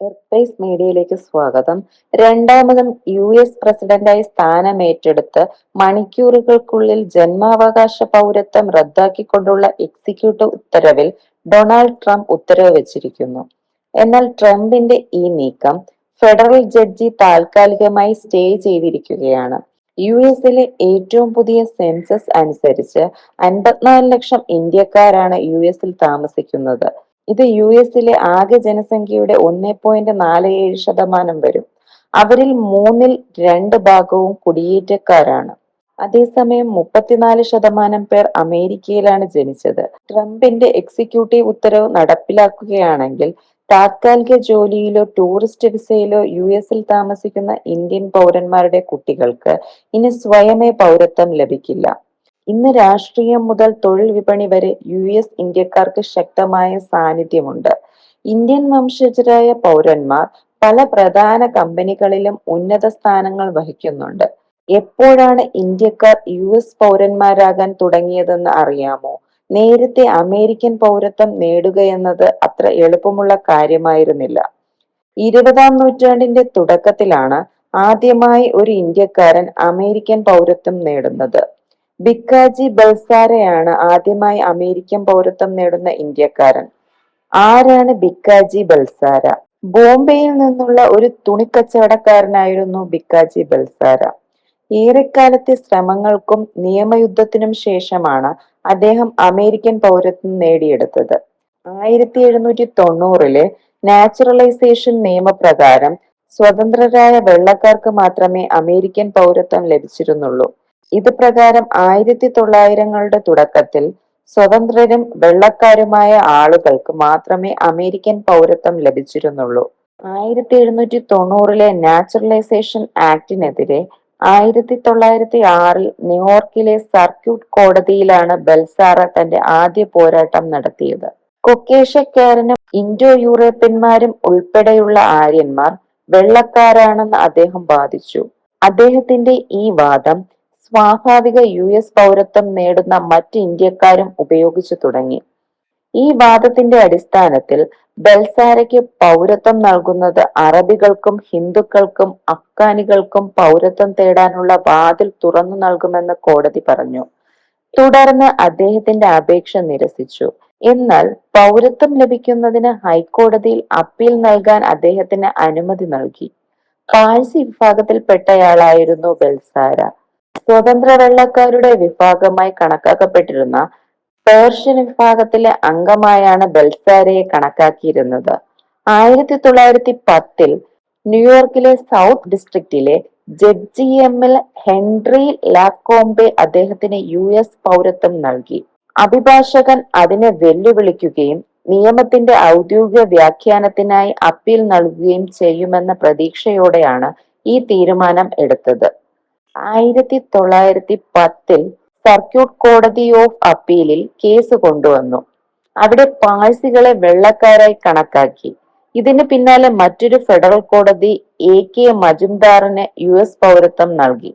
Airspace മീഡിയയിലേക്ക് സ്വാഗതം. രണ്ടാമതും യു എസ് പ്രസിഡന്റായി സ്ഥാനമേറ്റെടുത്ത് മണിക്കൂറുകൾക്കുള്ളിൽ ജന്മാവകാശ പൗരത്വം റദ്ദാക്കിക്കൊണ്ടുള്ള എക്സിക്യൂട്ടീവ് ഉത്തരവിൽ ഡൊണാൾഡ് ട്രംപ് ഉത്തരവ് വച്ചിരിക്കുന്നു എന്നാൽ ട്രംപിന്റെ ഈ നീക്കം ഫെഡറൽ ജഡ്ജി താൽക്കാലികമായി സ്റ്റേ ചെയ്തിരിക്കുകയാണ്. യു എസിലെ ഏറ്റവും പുതിയ സെൻസസ് അനുസരിച്ച് അൻപത്തിനാല് ലക്ഷം ഇന്ത്യക്കാരാണ് യു എസിൽ താമസിക്കുന്നത്. ഇത് യു എസിലെ ആകെ ജനസംഖ്യയുടെ ഒന്നേ പോയിന്റ് നാല് ഏഴ് ശതമാനം വരും. അവരിൽ മൂന്നിൽ രണ്ട് ഭാഗവും കുടിയേറ്റക്കാരാണ്. അതേസമയം മുപ്പത്തിനാല് ശതമാനം പേർ അമേരിക്കയിലാണ് ജനിച്ചത്. ട്രംപിന്റെ എക്സിക്യൂട്ടീവ് ഉത്തരവ് നടപ്പിലാക്കുകയാണെങ്കിൽ താത്കാലിക ജോലിയിലോ ടൂറിസ്റ്റ് വിസയിലോ യു എസിൽ താമസിക്കുന്ന ഇന്ത്യൻ പൗരന്മാരുടെ കുട്ടികൾക്ക് ഇനി സ്വയമേ പൗരത്വം ലഭിക്കില്ല. ഇന്ന് രാഷ്ട്രീയം മുതൽ തൊഴിൽ വിപണി വരെ യു എസ് ഇന്ത്യക്കാർക്ക് ശക്തമായ സാന്നിധ്യമുണ്ട്. ഇന്ത്യൻ വംശജരായ പൗരന്മാർ പല പ്രധാന കമ്പനികളിലും ഉന്നത സ്ഥാനങ്ങൾ വഹിക്കുന്നുണ്ട്. എപ്പോഴാണ് ഇന്ത്യക്കാർ യു എസ് പൗരന്മാരാകാൻ തുടങ്ങിയതെന്ന് അറിയാമോ? നേരത്തെ അമേരിക്കൻ പൗരത്വം നേടുകയെന്നത് അത്ര എളുപ്പമുള്ള കാര്യമായിരുന്നില്ല. ഇരുപതാം നൂറ്റാണ്ടിന്റെ തുടക്കത്തിലാണ് ആദ്യമായി ഒരു ഇന്ത്യക്കാരൻ അമേരിക്കൻ പൗരത്വം നേടുന്നത്. ബിക്കാജി ബൽസാരയാണ് ആദ്യമായി അമേരിക്കൻ പൗരത്വം നേടുന്ന ഇന്ത്യക്കാരൻ. ആരാണ് ബിക്കാജി ബൽസാര ബോംബെയിൽ നിന്നുള്ള ഒരു തുണിക്കച്ചവടക്കാരനായിരുന്നു ബിക്കാജി ബൽസാര ഏറെക്കാലത്തെ ശ്രമങ്ങൾക്കും നിയമയുദ്ധത്തിനും ശേഷമാണ് അദ്ദേഹം അമേരിക്കൻ പൗരത്വം നേടിയെടുത്തത്. ആയിരത്തി എഴുന്നൂറ്റി തൊണ്ണൂറിലെ നാച്ചുറലൈസേഷൻ നിയമപ്രകാരം സ്വതന്ത്രരായ വെള്ളക്കാർക്ക് മാത്രമേ അമേരിക്കൻ പൗരത്വം ലഭിച്ചിരുന്നുള്ളൂ. ഇത് പ്രകാരം ആയിരത്തി തൊള്ളായിരങ്ങളുടെ തുടക്കത്തിൽ സ്വതന്ത്രരും വെള്ളക്കാരുമായ ആളുകൾക്ക് മാത്രമേ അമേരിക്കൻ പൗരത്വം ലഭിച്ചിരുന്നുള്ളൂ. ആയിരത്തി എഴുന്നൂറ്റി തൊണ്ണൂറിലെ നാച്ചുറലൈസേഷൻ ആക്ടിനെതിരെ ആയിരത്തി തൊള്ളായിരത്തി ആറിൽ ന്യൂയോർക്കിലെ സർക്യൂട്ട് കോടതിയിലാണ് ബൽസാറ തന്റെ ആദ്യ പോരാട്ടം നടത്തിയത്. കൊക്കേഷക്കാരനും ഇൻഡോ യൂറോപ്യന്മാരും ഉൾപ്പെടെയുള്ള ആര്യന്മാർ വെള്ളക്കാരാണെന്ന് അദ്ദേഹം വാദിച്ചു. അദ്ദേഹത്തിന്റെ ഈ വാദം സ്വാഭാവിക യു എസ് പൗരത്വം നേടുന്ന മറ്റ് ഇന്ത്യക്കാരും ഉപയോഗിച്ചു തുടങ്ങി. ഈ വാദത്തിന്റെ അടിസ്ഥാനത്തിൽ ബൽസാരയ്ക്ക് പൗരത്വം നൽകുന്നത് അറബികൾക്കും ഹിന്ദുക്കൾക്കും അഫ്ഗാനികൾക്കും പൗരത്വം തേടാനുള്ള വാതിൽ തുറന്നു നൽകുമെന്ന് കോടതി പറഞ്ഞു. തുടർന്ന് അദ്ദേഹത്തിന്റെ അപേക്ഷ നിരസിച്ചു. എന്നാൽ പൗരത്വം ലഭിക്കുന്നതിന് ഹൈക്കോടതിയിൽ അപ്പീൽ നൽകാൻ അദ്ദേഹത്തിന് അനുമതി നൽകി. പാഴ്സി വിഭാഗത്തിൽപ്പെട്ടയാളായിരുന്നു ബൽസാര. സ്വതന്ത്ര വെള്ളക്കാരുടെ വിഭാഗമായി കണക്കാക്കപ്പെട്ടിരുന്ന പേർഷ്യൻ വിഭാഗത്തിലെ അംഗമായാണ് ബെൽസാരയെ കണക്കാക്കിയിരുന്നത്. ആയിരത്തി തൊള്ളായിരത്തി പത്തിൽ ന്യൂയോർക്കിലെ സൗത്ത് ഡിസ്ട്രിക്റ്റിലെ ജഡ്ജി എമ്മിൽ ഹെൻറി ലാക്കോംബെ അദ്ദേഹത്തിന് യു എസ് പൗരത്വം നൽകി. അഭിഭാഷകൻ അതിനെ വെല്ലുവിളിക്കുകയും നിയമത്തിന്റെ ഔദ്യോഗിക വ്യാഖ്യാനത്തിനായി അപ്പീൽ നൽകുകയും ചെയ്യുമെന്ന പ്രതീക്ഷയോടെയാണ് ഈ തീരുമാനം എടുത്തത്. ആയിരത്തി തൊള്ളായിരത്തി പത്തിൽ സർക്യൂട്ട് കോടതി ഓഫ് അപ്പീലിൽ കേസ് കൊണ്ടുവന്നു. അവിടെ പാഴ്സികളെ വെള്ളക്കാരായി കണക്കാക്കി. ഇതിന് പിന്നാലെ മറ്റൊരു ഫെഡറൽ കോടതി എ കെ മജുംദാറിന് യു എസ് പൗരത്വം നൽകി.